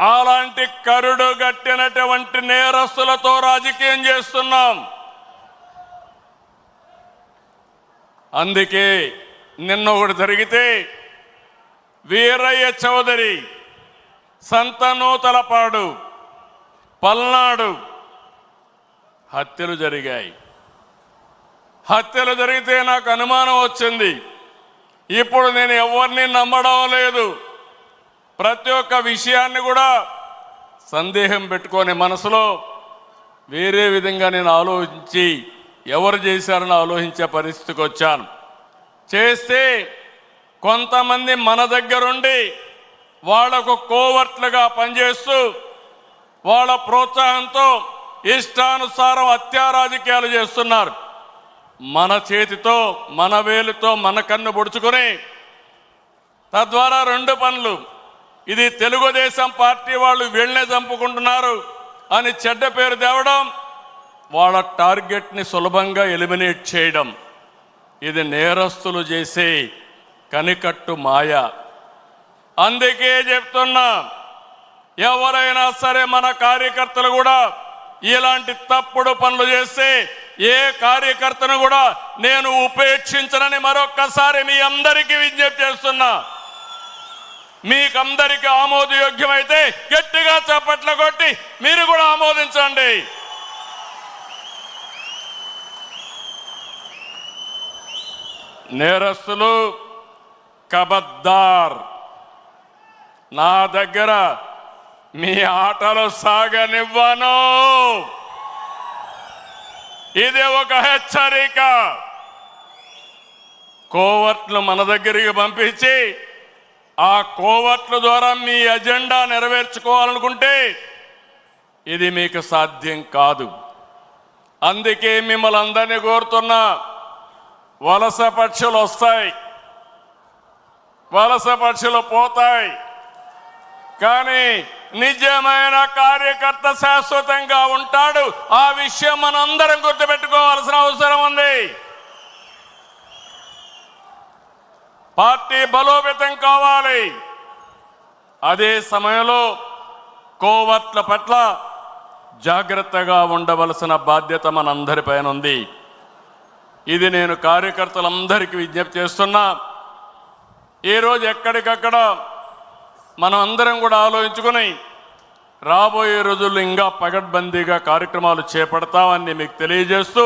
అలాంటి కరుడు గట్టినటువంటి నేరస్తులతో రాజకీయం చేస్తున్నాం. అందుకే నిన్న ఒకటి జరిగితే వీరయ్య చౌదరి సంతనూతలపాడు పల్నాడు హత్యలు జరిగాయి. హత్యలు జరిగితే నాకు అనుమానం వచ్చింది. ఇప్పుడు నేను ఎవరిని నమ్మడం లేదు. ప్రతి ఒక్క విషయాన్ని కూడా సందేహం పెట్టుకొని మనసులో వేరే విధంగా నేను ఆలోచించి ఎవరు చేశారని ఆలోచించే పరిస్థితికి వచ్చాను. చేస్తే కొంతమంది మన దగ్గరుండి వాళ్ళకు కోవర్ట్లుగా పనిచేస్తూ వాళ్ళ ప్రోత్సాహంతో ఇష్టానుసారం అత్యారాజకీయాలు చేస్తున్నారు. మన చేతితో మన వేలుతో మన కన్ను పొడుచుకొని తద్వారా రెండు పనులు ఇది తెలుగుదేశం పార్టీ వాళ్ళు వీళ్ళనే చంపుకుంటున్నారు అని చెడ్డ పేరు తేవడం వాళ్ళ టార్గెట్ని సులభంగా ఎలిమినేట్ చేయడం. ఇది నేరస్తులు చేసే కనికట్టు మాయ. అందుకే చెప్తున్నా ఎవరైనా సరే మన కార్యకర్తలు కూడా ఇలాంటి తప్పుడు పనులు చేస్తే ఏ కార్యకర్తను కూడా నేను ఉపేక్షించనని మరొక్కసారి మీ అందరికీ విజ్ఞప్తి చేస్తున్నా. మీకందరికీ ఆమోదయోగ్యమైతే గట్టిగా చప్పట్లు కొట్టి మీరు కూడా ఆమోదించండి. నేరస్తులు కబద్దార్. నా దగ్గర మీ ఆటలు సాగనివ్వను. ఇది ఒక హెచ్చరిక. కోవర్ట్లు మన దగ్గరికి పంపించి ఆ కోవట్ల ద్వారా మీ ఎజెండా నెరవేర్చుకోవాలనుకుంటే ఇది మీకు సాధ్యం కాదు. అందుకే మిమ్మల్ని అందరినీ కోరుతున్నా వలస పక్షులు వస్తాయి. వలస పక్షులు పోతాయి. కానీ నిజమైన కార్యకర్త శాశ్వతంగా ఉంటాడు. ఆ విషయం మనందరం గుర్తుపెట్టుకోవాల్సిన అవసరం ఉంది. పార్టీ బలోపేతం కావాలి. అదే సమయంలో కోవర్ట్ల పట్ల జాగ్రత్తగా ఉండవలసిన బాధ్యత మనందరిపైన ఉంది. ఇది నేను కార్యకర్తలందరికీ విజ్ఞప్తి చేస్తున్నా. ఈరోజు ఎక్కడికక్కడ మనం అందరం కూడా ఆలోచించుకుని రాబోయే రోజుల్లో ఇంకా పగడ్బందీగా కార్యక్రమాలు చేపడతామని మీకు తెలియజేస్తూ